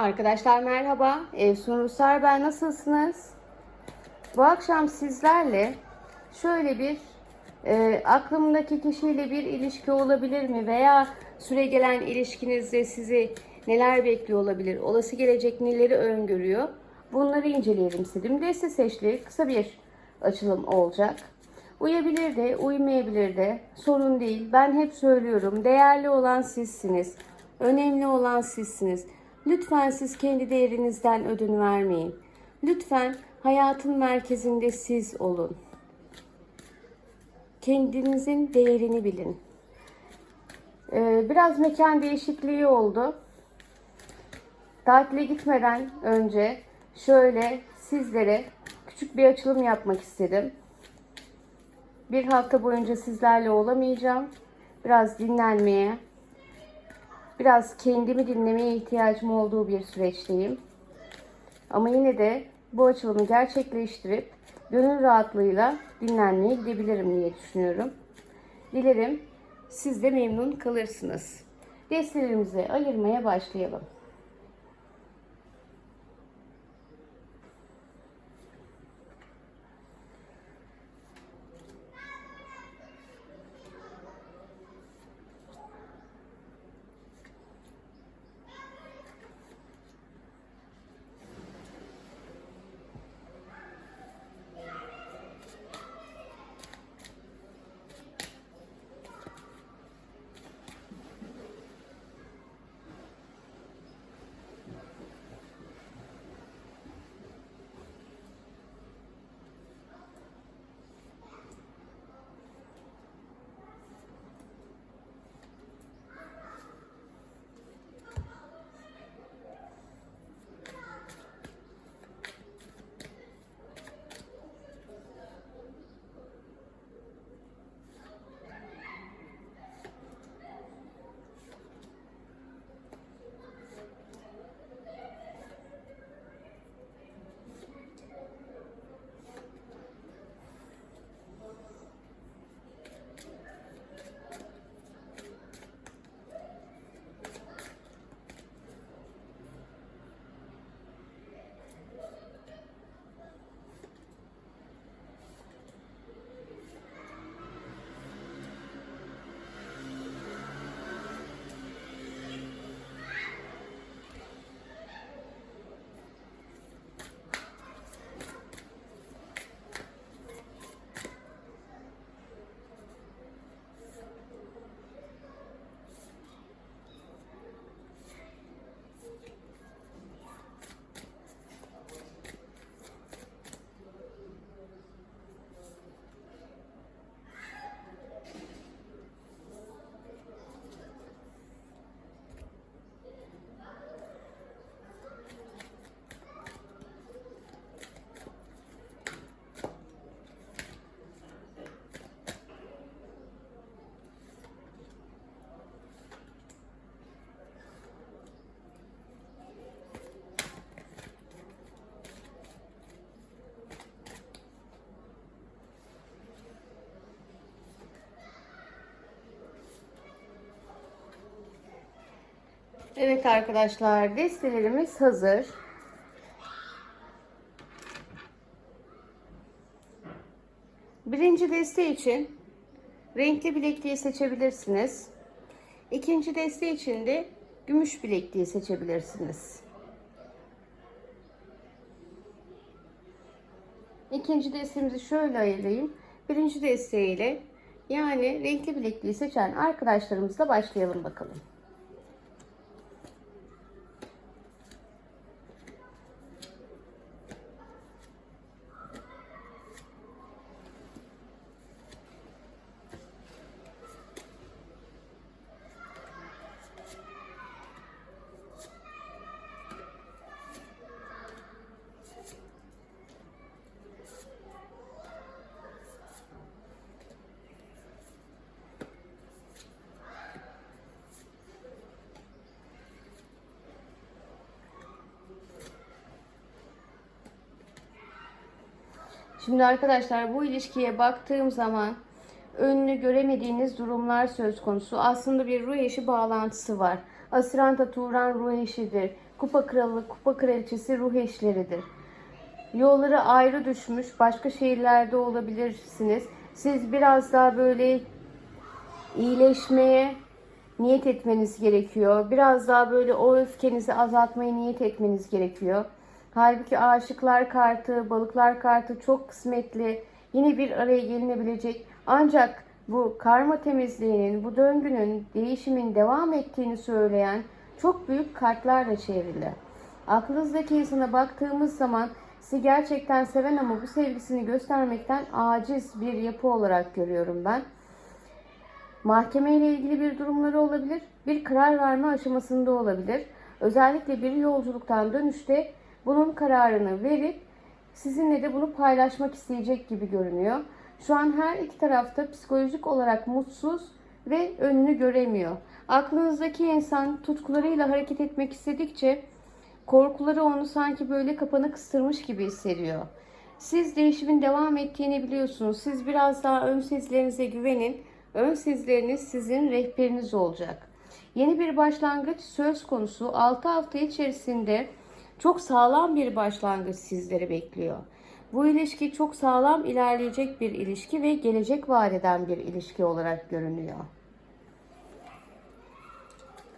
Arkadaşlar merhaba. Evsun Rusar ben. Nasılsınız? Bu akşam sizlerle şöyle bir e, aklımdaki kişiyle bir ilişki olabilir mi? Veya süre gelen ilişkinizde sizi neler bekliyor olabilir? Olası gelecek neleri öngörüyor? Bunları inceleyelim istedim. Deste seçli kısa bir açılım olacak. Uyabilir de, uymayabilir de sorun değil. Ben hep söylüyorum. Değerli olan sizsiniz. Önemli olan sizsiniz. Lütfen siz kendi değerinizden ödün vermeyin. Lütfen hayatın merkezinde siz olun. Kendinizin değerini bilin. Ee, biraz mekan değişikliği oldu. Tatile gitmeden önce şöyle sizlere küçük bir açılım yapmak istedim. Bir hafta boyunca sizlerle olamayacağım. Biraz dinlenmeye, biraz kendimi dinlemeye ihtiyacım olduğu bir süreçteyim. Ama yine de bu açılımı gerçekleştirip gönül rahatlığıyla dinlenmeye gidebilirim diye düşünüyorum. Dilerim siz de memnun kalırsınız. Destelerimizi ayırmaya başlayalım. Evet arkadaşlar destelerimiz hazır. Birinci deste için renkli bilekliği seçebilirsiniz. İkinci deste için de gümüş bilekliği seçebilirsiniz. İkinci destemizi şöyle ayırayım. Birinci desteğiyle yani renkli bilekliği seçen arkadaşlarımızla başlayalım bakalım. Şimdi arkadaşlar bu ilişkiye baktığım zaman önünü göremediğiniz durumlar söz konusu. Aslında bir ruh eşi bağlantısı var. Asiranta Turan ruh eşidir. kupa kralı, kupa kraliçesi ruh eşleridir. Yolları ayrı düşmüş, başka şehirlerde olabilirsiniz. Siz biraz daha böyle iyileşmeye niyet etmeniz gerekiyor. Biraz daha böyle o öfkenizi azaltmaya niyet etmeniz gerekiyor. Halbuki aşıklar kartı, balıklar kartı çok kısmetli. Yine bir araya gelinebilecek. Ancak bu karma temizliğinin, bu döngünün, değişimin devam ettiğini söyleyen çok büyük kartlarla çevrili. Aklınızdaki insana baktığımız zaman sizi gerçekten seven ama bu sevgisini göstermekten aciz bir yapı olarak görüyorum ben. Mahkeme ile ilgili bir durumları olabilir, bir karar verme aşamasında olabilir. Özellikle bir yolculuktan dönüşte bunun kararını verip sizinle de bunu paylaşmak isteyecek gibi görünüyor. Şu an her iki tarafta psikolojik olarak mutsuz ve önünü göremiyor. Aklınızdaki insan tutkularıyla hareket etmek istedikçe korkuları onu sanki böyle kapana kıstırmış gibi hissediyor. Siz değişimin devam ettiğini biliyorsunuz. Siz biraz daha ön sezlerinize güvenin. Ön sezleriniz sizin rehberiniz olacak. Yeni bir başlangıç söz konusu 6 hafta içerisinde çok sağlam bir başlangıç sizleri bekliyor. Bu ilişki çok sağlam ilerleyecek bir ilişki ve gelecek vaat eden bir ilişki olarak görünüyor.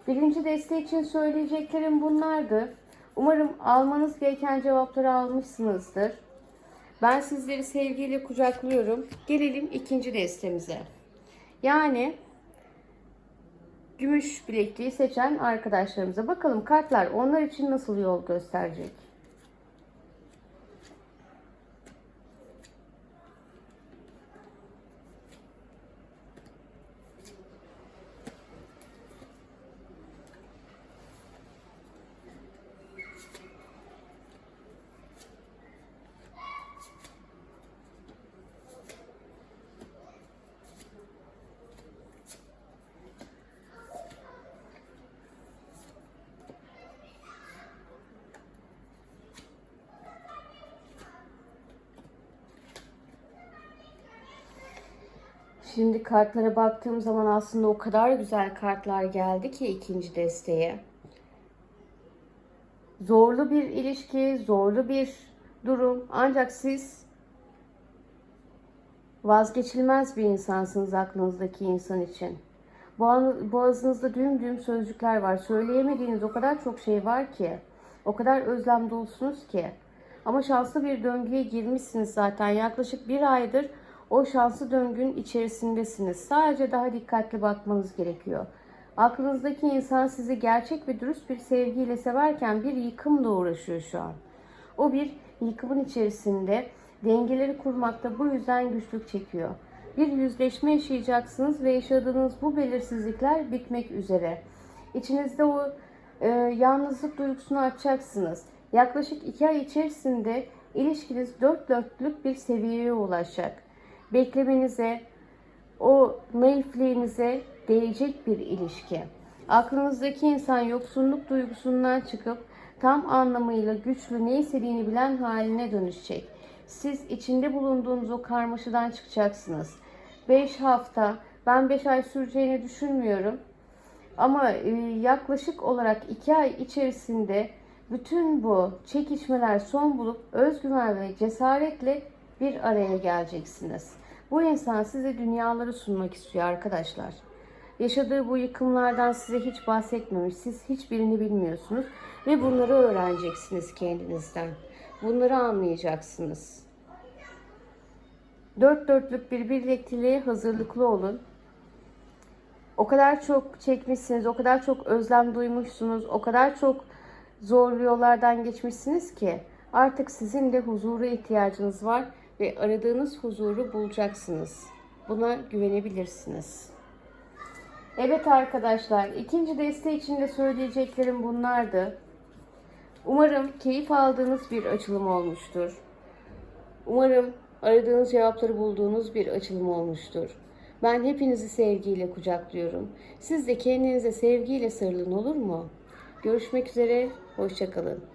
Birinci desteği için söyleyeceklerim bunlardı. Umarım almanız gereken cevapları almışsınızdır. Ben sizleri sevgiyle kucaklıyorum. Gelelim ikinci destemize. Yani gümüş bilekliği seçen arkadaşlarımıza bakalım kartlar onlar için nasıl yol gösterecek? Şimdi kartlara baktığım zaman aslında o kadar güzel kartlar geldi ki ikinci desteğe. Zorlu bir ilişki, zorlu bir durum. Ancak siz vazgeçilmez bir insansınız aklınızdaki insan için. Boğazınızda düğüm düğüm sözcükler var. Söyleyemediğiniz o kadar çok şey var ki. O kadar özlem dolusunuz ki. Ama şanslı bir döngüye girmişsiniz zaten. Yaklaşık bir aydır o şanslı döngünün içerisindesiniz. Sadece daha dikkatli bakmanız gerekiyor. Aklınızdaki insan sizi gerçek ve dürüst bir sevgiyle severken bir yıkımla uğraşıyor şu an. O bir yıkımın içerisinde dengeleri kurmakta bu yüzden güçlük çekiyor. Bir yüzleşme yaşayacaksınız ve yaşadığınız bu belirsizlikler bitmek üzere. İçinizde o e, yalnızlık duygusunu açacaksınız. Yaklaşık iki ay içerisinde ilişkiniz dört dörtlük bir seviyeye ulaşacak beklemenize, o naifliğinize değecek bir ilişki. Aklınızdaki insan yoksunluk duygusundan çıkıp tam anlamıyla güçlü ne istediğini bilen haline dönüşecek. Siz içinde bulunduğunuz o karmaşadan çıkacaksınız. 5 hafta, ben 5 ay süreceğini düşünmüyorum. Ama e, yaklaşık olarak 2 ay içerisinde bütün bu çekişmeler son bulup özgüven ve cesaretle bir araya geleceksiniz. Bu insan size dünyaları sunmak istiyor arkadaşlar. Yaşadığı bu yıkımlardan size hiç bahsetmemiş. Siz hiçbirini bilmiyorsunuz ve bunları öğreneceksiniz kendinizden. Bunları anlayacaksınız. Dört dörtlük bir birlikteliğe hazırlıklı olun. O kadar çok çekmişsiniz, o kadar çok özlem duymuşsunuz, o kadar çok zor yollardan geçmişsiniz ki artık sizin de huzura ihtiyacınız var ve aradığınız huzuru bulacaksınız. Buna güvenebilirsiniz. Evet arkadaşlar, ikinci deste için de söyleyeceklerim bunlardı. Umarım keyif aldığınız bir açılım olmuştur. Umarım aradığınız cevapları bulduğunuz bir açılım olmuştur. Ben hepinizi sevgiyle kucaklıyorum. Siz de kendinize sevgiyle sarılın olur mu? Görüşmek üzere, hoşçakalın.